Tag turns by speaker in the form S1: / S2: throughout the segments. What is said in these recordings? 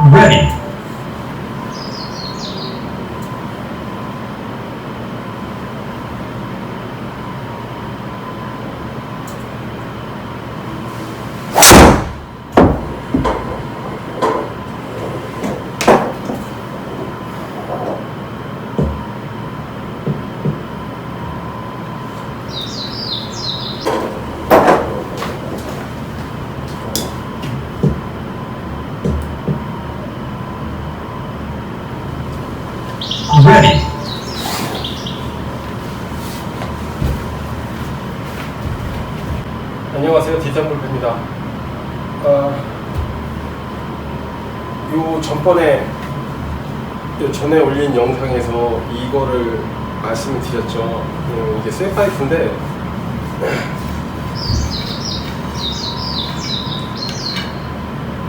S1: Ready. Ready.
S2: 안녕하세요. 디자블입니다. 어, 요 전번에 요 전에 올린 영상에서 이거를 말씀을 드렸죠. 음, 이게 쇠파이프인데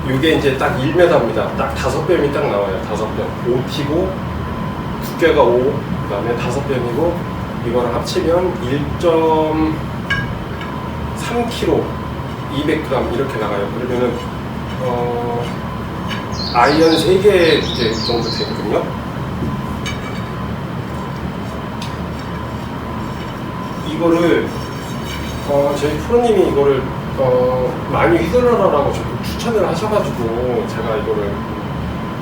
S2: 이게 이제 딱 1m입니다. 딱 다섯 뼘이 딱 나와요. 다섯 뼘. 5T고 두께가 5, 그 다음에 다섯 뼘이고 이거랑 합치면 1.3kg, 200g 이렇게 나가요. 그러면은 어, 아이언 3개 이제 정도 되거든요. 이거를 어, 저희 프로님이 이거를 어, 많이 휘둘러라라고 추천을 하셔가지고 제가 이거를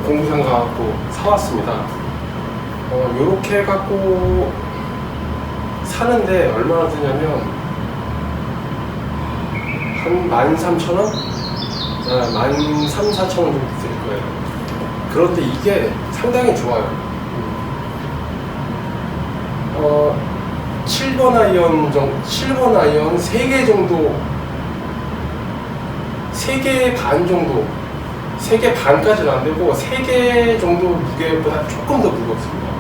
S2: 공부상 가갖고 사왔습니다. 어, 요렇게 해갖고 사는데 얼마나 드냐면 한 13,000원? 아, 13,000, 4,000원 정도 들 거예요. 그런데 이게 상당히 좋아요. 어, 7번 아이언 정도, 7번 아이언 3개 정도, 3개 반 정도, 3개 반까지는 안 되고 3개 정도 무게보다 조금 더 무겁습니다.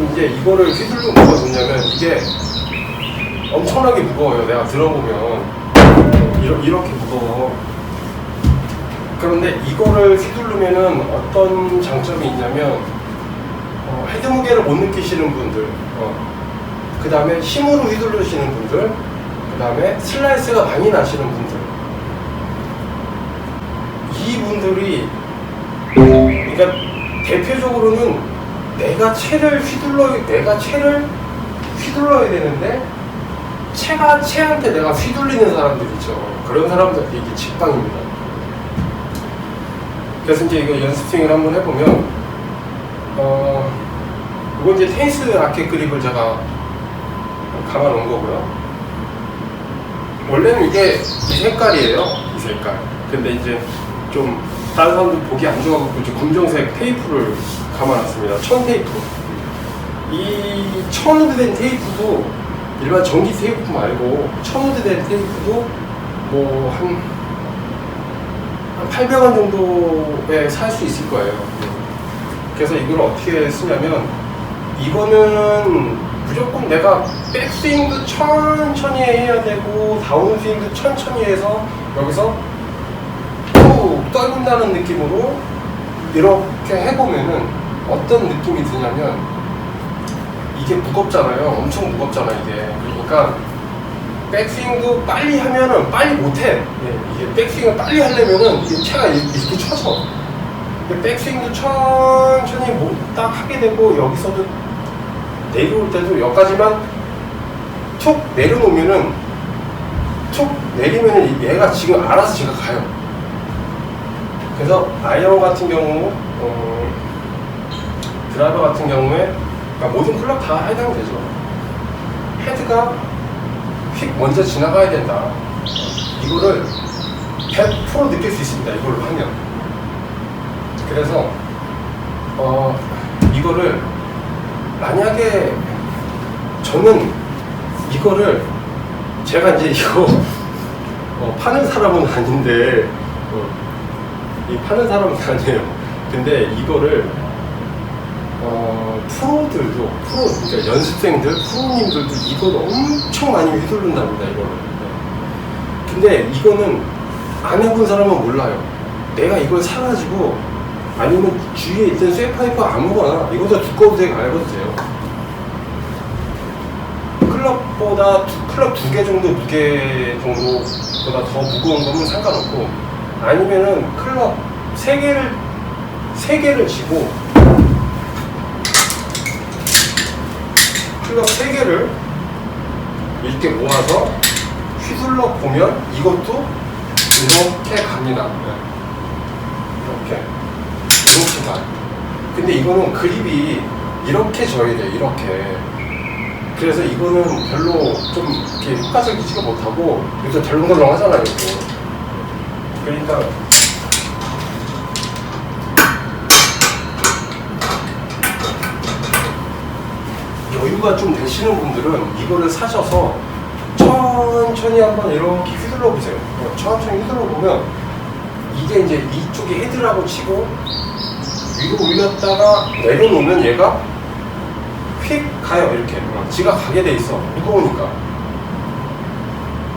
S2: 그럼 이제 이거를 휘둘러 뭐가 좋냐면 이게 엄청나게 무거워요. 내가 들어보면 이러, 이렇게 무거워. 그런데 이거를 휘두르면은 어떤 장점이 있냐면 어, 헤드 무게를 못 느끼시는 분들, 그 다음에 힘으로 휘두르시는 분들, 그 다음에 슬라이스가 많이 나시는 분들, 이 분들이 그러니까 대표적으로는 내가 채를 휘둘러 내가 채를 휘둘러야 되는데 채가 채한테 내가 휘둘리는 사람들 있죠. 그런 사람들 이게 직방입니다. 그래서 이제 이거 연습 스윙을 한번 해보면 어 이건 이제 테니스 라켓 그립을 제가 감아 놓은 거고요. 원래는 이게 이 색깔이에요. 이 색깔. 근데 이제 좀 다른 사람들 보기 안 좋아갖고 이제 검정색 테이프를 감아놨습니다. 천 테이프. 이 천으로 된 테이프도 일반 전기 테이프 말고 천으로 된 테이프도 뭐한한 800원 정도에 살 수 있을 거예요. 그래서 이걸 어떻게 쓰냐면 이거는 무조건 내가 백스윙도 천천히 해야 되고 다운스윙도 천천히 해서 여기서 또 떨군다는 느낌으로 이렇게 해보면은 어떤 느낌이 드냐면 이게 무겁잖아요. 엄청 무겁잖아 이게. 그러니까 백스윙도 빨리 하면은 빨리 못해. 예, 이게 백스윙을 빨리 하려면은 이게 이- 이렇게 쳐서. 백스윙도 천천히 뭐딱 하게 되고 여기서도 내려올 때도 여기까지만 툭 내려놓으면은 툭 내리면은 얘가 지금 알아서 지가 가요. 그래서 아이언 같은 경우, 어, 드라이버 같은 경우에 그러니까 모든 클럽 다 해당되죠. 헤드가 휙 먼저 지나가야 된다. 이거를 100% 느낄 수 있습니다. 이걸로 하면. 그래서 어, 이거를 만약에 저는 이거를 제가 이제 이거 어, 파는 사람은 아닌데 어, 이 파는 사람은 아니에요. 근데 이거를 어, 프로들도 프로 그러니까 연습생들 프로님들도 이걸 엄청 많이 휘두른답니다 이거를 네. 근데 이거는 안 해본 사람은 몰라요 내가 이걸 사가지고 아니면 주위에 있던 쇠파이프 아무거나 이거보다 두꺼워도 되고 얇아도 돼요 클럽보다 두, 클럽 두 개 정도 무게 정도보다 더 무거운 거면 상관없고 아니면은 클럽 세 개를 세 개를 쥐고 클럽 세 개를 이렇게 모아서 휘둘러 보면 이것도 이렇게 갑니다. 네. 이렇게 이렇게 가. 근데 이거는 그립이 이렇게 져야 돼. 이렇게. 그래서 이거는 별로 좀 이렇게 효과적이지가 못하고 이것도 덜렁덜렁 하잖아요. 그러니까 여유가 좀 되시는 분들은 이거를 사셔서 천천히 한번 이렇게 휘둘러 보세요. 어, 천천히 휘둘러 보면 이게 이제 이쪽에 헤드라고 치고 위로 올렸다가 내려놓으면 얘가 휙 가요 이렇게 어, 지가 가게 돼 있어 무거우니까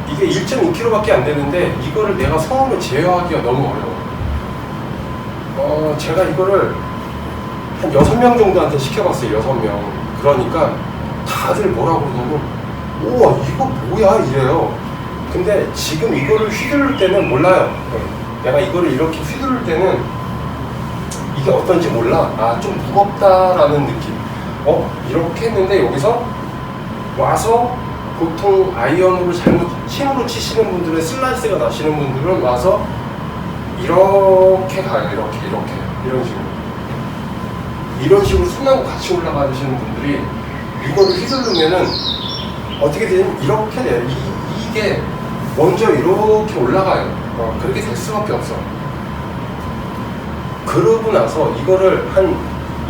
S2: 이게 1.2kg밖에 안 되는데 이거를 내가 손으로 제어하기가 너무 어려워. 어 제가 이거를 한 6명 정도한테 시켜봤어요 6명 그러니까 다들 뭐라고 그러냐면 우와 이거 뭐야 이래요. 근데 지금 이거를 휘두를 때는 몰라요. 어, 내가 이거를 이렇게 휘두를 때는 이게 어떤지 몰라. 아 좀 무겁다라는 느낌. 어 이렇게 했는데 여기서 와서 보통 아이언으로 잘못 힘으로 치시는 분들은 슬라이스가 나시는 분들은 와서 이렇게 가요. 이렇게 이렇게. 이런 식으로. 이런 식으로 손하고 같이 올라가시는 분들이 이거를 휘두르면은 어떻게 되냐면 이렇게 돼요. 이, 이게 먼저 이렇게 올라가요. 어, 그렇게 될 수밖에 없어. 그러고 나서 이거를 한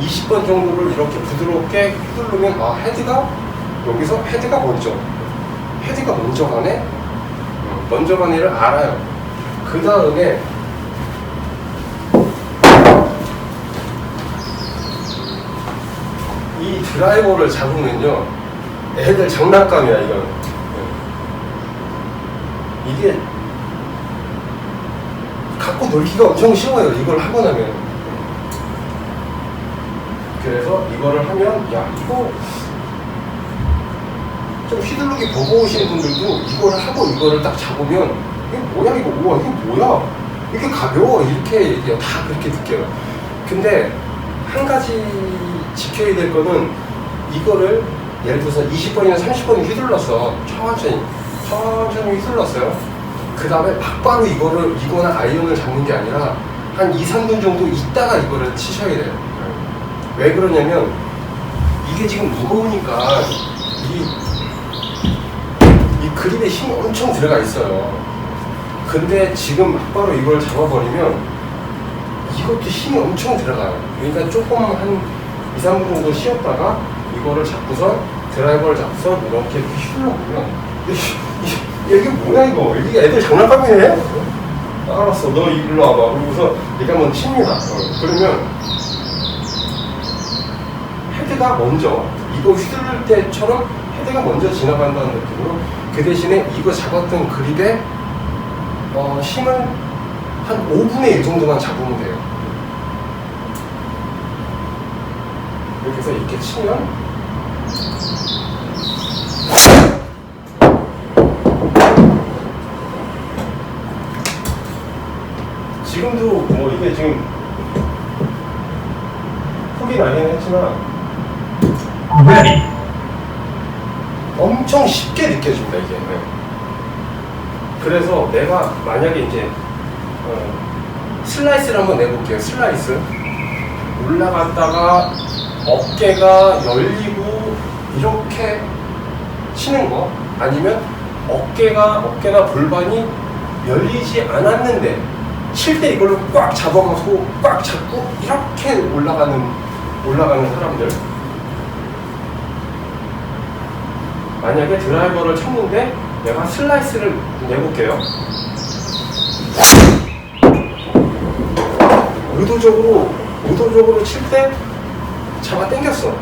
S2: 20번 정도를 이렇게 부드럽게 휘두르면 아 헤드가 여기서 헤드가 먼저 헤드가 먼저 가네? 어, 먼저 가네를 알아요. 그 다음에 이 드라이버를 잡으면요 애들 장난감이야 이건 네. 이게 갖고 놀기가 엄청 쉬워요 이걸 하고 나면 그래서 이거를 하면 야 이거 좀 휘두르기 버거우신 분들도 이걸 하고 이거를 딱 잡으면 이게 뭐야 이거 우와 이게 뭐야 이렇게 가벼워 이렇게. 다 그렇게 느껴요 근데 한 가지 지켜야 될 거는 이거를 예를 들어서 20번이나 30번을 휘둘렀어 천천히 천천히 휘둘렀어요. 그 다음에 막바로 이거를 이거나 아이언을 잡는 게 아니라 한 2, 3분 정도 있다가 이거를 치셔야 돼요. 왜 그러냐면 이게 지금 무거우니까 이, 이 그립에 힘이 엄청 들어가 있어요. 근데 지금 막바로 이걸 잡아버리면 이것도 힘이 엄청 들어가요. 그러니까 조금 한 2, 3분 정도 쉬었다가 이거를 잡고선 드라이버를 잡고서 이렇게 휘둘러보면 이게, 뭐야 이거? 이게 애들 장난감이네? 알았어 너 일로 와봐. 그러고서 이렇게 한번 칩니다. 어, 그러면 헤드가 먼저 이거 휘두를 때처럼 헤드가 먼저 지나간다는 느낌으로 그 대신에 이거 잡았던 그립에 어, 힘을 한 5분의 1 정도만 잡으면 돼요 이렇게 해서 이렇게 치면 지금도 뭐 이게 지금 훅이 나긴 했지만. 엄청 쉽게 느껴집니다 이게 네. 그래서 내가 만약에 이제 어, 슬라이스를 한번 내볼게요. 슬라이스. 올라갔다가 어깨가 열리고 이렇게 치는 거? 아니면 어깨가 어깨나 골반이 열리지 않았는데 칠 때 이걸로 꽉 잡아가지고 꽉 잡고 이렇게 올라가는 올라가는 사람들. 만약에 드라이버를 쳤는데 내가 슬라이스를 내볼게요. 의도적으로 의도적으로 칠 때 잡아 당겼어.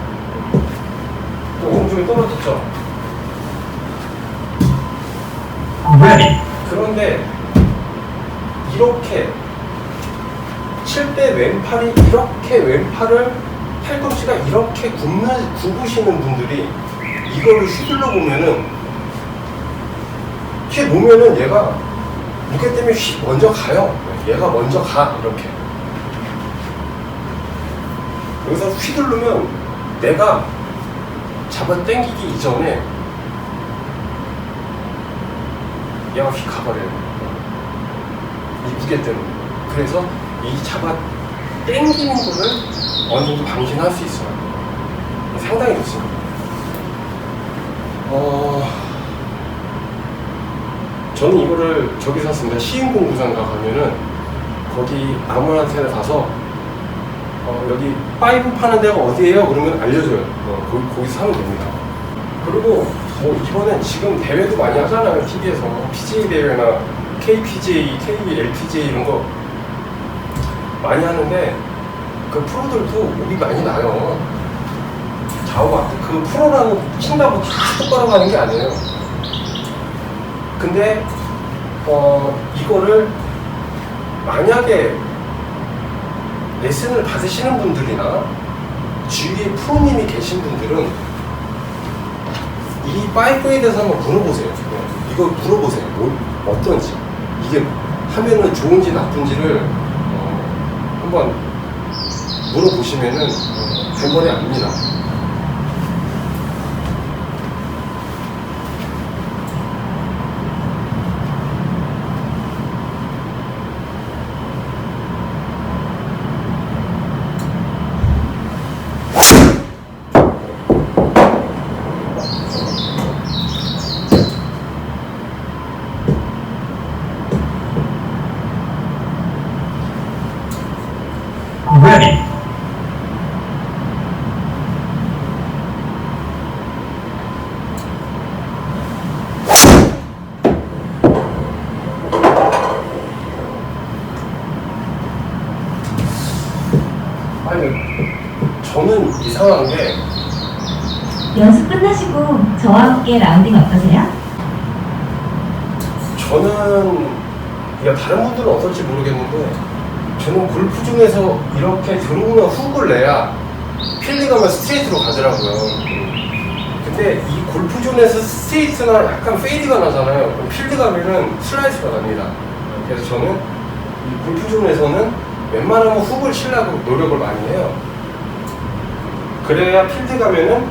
S2: 또 오른쪽에 떨어졌죠.
S1: ready,
S2: 그런데 이렇게 칠 때 왼팔이 이렇게 왼팔을 팔꿈치가 이렇게 굽는 굽으시는 분들이 이거를 휘둘러 보면은 이렇게 놓으면은 얘가 무게 때문에 휘 먼저 가요. 얘가 먼저 가 이렇게. 여기서 휘두르면 내가 잡아 당기기 이전에 얘가 휙 가버려요. 이 무게 때문에. 그래서 이 잡아 당기는 거를 어느 정도 방지할 수 있어요. 상당히 좋습니다. 어, 저는 이거를 저기 샀습니다. 시인공구장가 가면은 거기 아무한테나 가서 어, 여기 파이브 파는 데가 어디예요? 그러면 알려줘요. 어, 거기, 거기 서 사면 됩니다. 그리고 뭐 이번엔 지금 대회도 많이 하잖아요. TV에서 PGA 대회나 KPGA, KLPGA 이런 거 많이 하는데 그 프로들도 목이 많이 나요. 좌우가 그 프로라고 친다고 다 똑바로 가는 게 아니에요. 근데 어 이거를 만약에 레슨을 받으시는 분들이나 주위에 프로님이 계신 분들은 이 파이프에 대해서 한번 물어보세요. 네, 이거 물어보세요. 뭘, 어떤지. 이게 하면은 좋은지 나쁜지를 어, 한번 물어보시면은 어, 단번에 압니다.
S1: ready,
S2: 아니, 저는 이상한 게
S3: 연습 끝나시고 저와 함께 라운딩 어떠세요?
S2: 저는 야, 다른 분들은 어떨지 모르겠는데 저는 골프 중에서 이렇게 들어오는 훅을 내야 필드 가면 스트레이트로 가더라고요. 근데 이 골프존에서 스트레이트나 약간 페이드가 나잖아요. 그럼 필드 가면은 슬라이스가 납니다. 그래서 저는 이 골프존에서는 웬만하면 훅을 치려고 노력을 많이 해요. 그래야 필드 가면은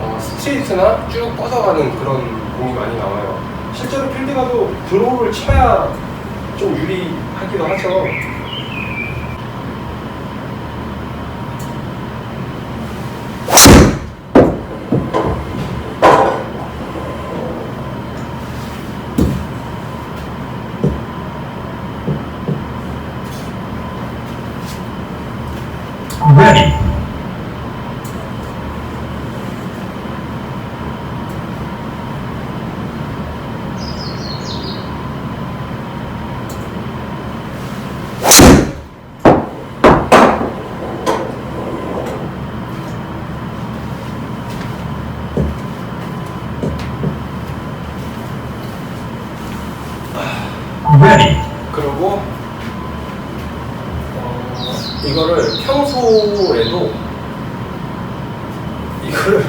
S2: 어, 스트레이트나 쭉 뻗어가는 그런 공이 많이 나와요. 실제로 필드 가도 드로우를 쳐야 좀 유리하기도 하죠.
S1: Ready,
S2: 그리고 어, 이거를 평소에도 이거를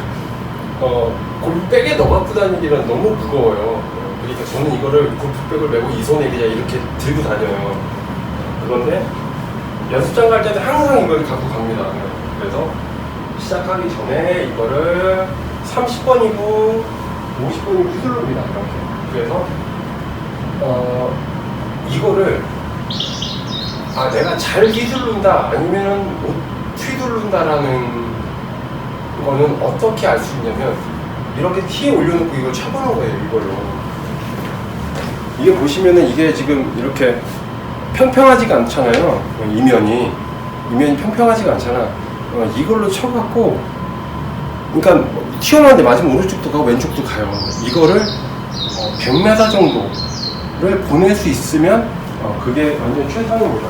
S2: 어, 골프백에 넣어 갖고 다니기는 너무 무거워요. 그러니까 저는 이거를 골프백을 메고 이 손에 그냥 이렇게 들고 다녀요. 그런데 연습장 갈 때는 항상 이걸 갖고 갑니다. 그래서 시작하기 전에 이거를 30번이고 50번이고 휘두릅니다. 이렇게. 그래서 어, 이거를 아 내가 잘 휘두른다 아니면은 못 휘두른다라는 거는 어떻게 알 수 있냐면 이렇게 티에 올려놓고 이걸 쳐보는 거예요 이걸로. 이게 보시면은 이게 지금 이렇게 평평하지가 않잖아요 이면이. 이면이 평평하지가 않잖아. 어, 이걸로 쳐갖고 그러니까 튀어나왔는데 맞으면 오른쪽도 가고 왼쪽도 가요. 이거를 어, 100m 정도를 보낼 수 있으면 어, 그게 완전 최상입니다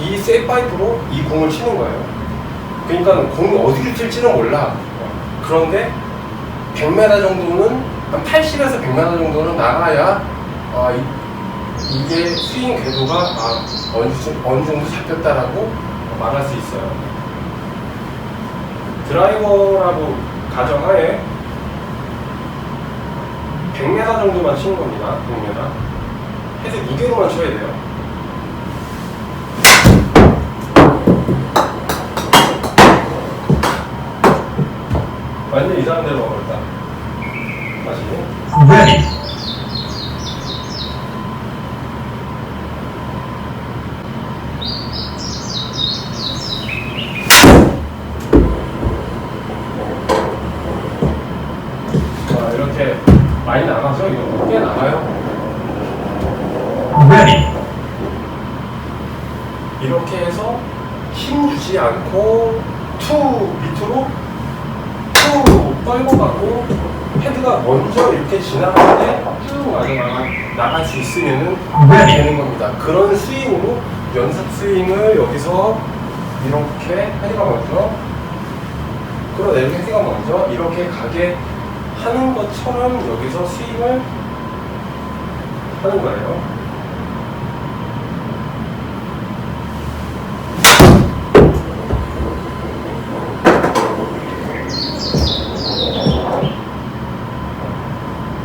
S2: 이 쇠파이프로 이 공을 치는 거예요 그러니까 공이 어디를 튈지는 몰라. 그런데 100m 정도는 한 80에서 100m 정도는 나가야 아, 이, 이게 스윙 궤도가 아, 어느, 정- 어느 정도 잡혔다라고 말할 수 있어요. 드라이버라고 가정하에 100m 정도만 치는 겁니다. 100m. 헤드 무게로만 쳐야 돼요. 완전 이상한 데로 가버렸다. 다시.
S1: ready,
S2: 자, 이렇게 많이 나가죠? 이거 꽤 나가요?
S1: ready,
S2: 이렇게 해서 힘 주지 않고 투 밑으로 투 떨고 가고 헤드가 먼저 이렇게 지나갈 때쭉 맞아 나가, 나갈 수 있으면은
S1: ready,
S2: 되는 겁니다. 그런 스윙으로 연습 여기서 이렇게 헤드가 먼저 끌어내리고 헤드가 먼저 이렇게 가게 하는 것처럼 여기서 스윙을 하는 거예요.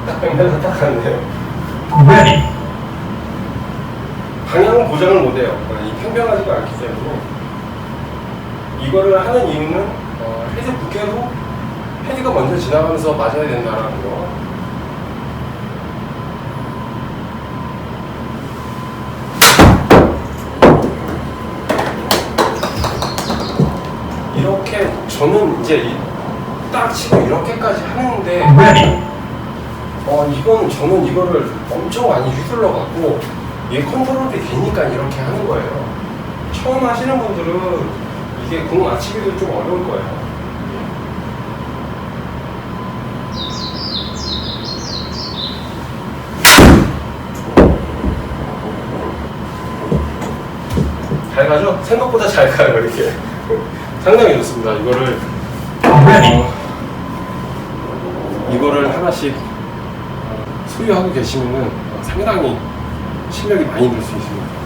S2: 딱 백면서 딱 갔네요. 방향은 보장을 못해요. 이 평평하지가 않기 때문에 이거를 하는 이유는 어, 헤드 무게로 헤드가 먼저 지나가면서 맞아야 된다는 거. 이렇게 저는 이제 이- 딱 치고 이렇게까지 하는데 어, 이건 저는 이거를 엄청 많이 휘둘러 갖고 이게 컨트롤이 되니까 이렇게 하는 거예요. 처음 하시는 분들은 이게 공 맞추기도 좀 어려울 거예요. 잘 가죠? 생각보다 잘 가요, 이렇게. 상당히 좋습니다. 이거를 어, 이거를 하나씩 어, 소유하고 계시면은 어, 상당히 실력이 많이 늘 수 있습니다.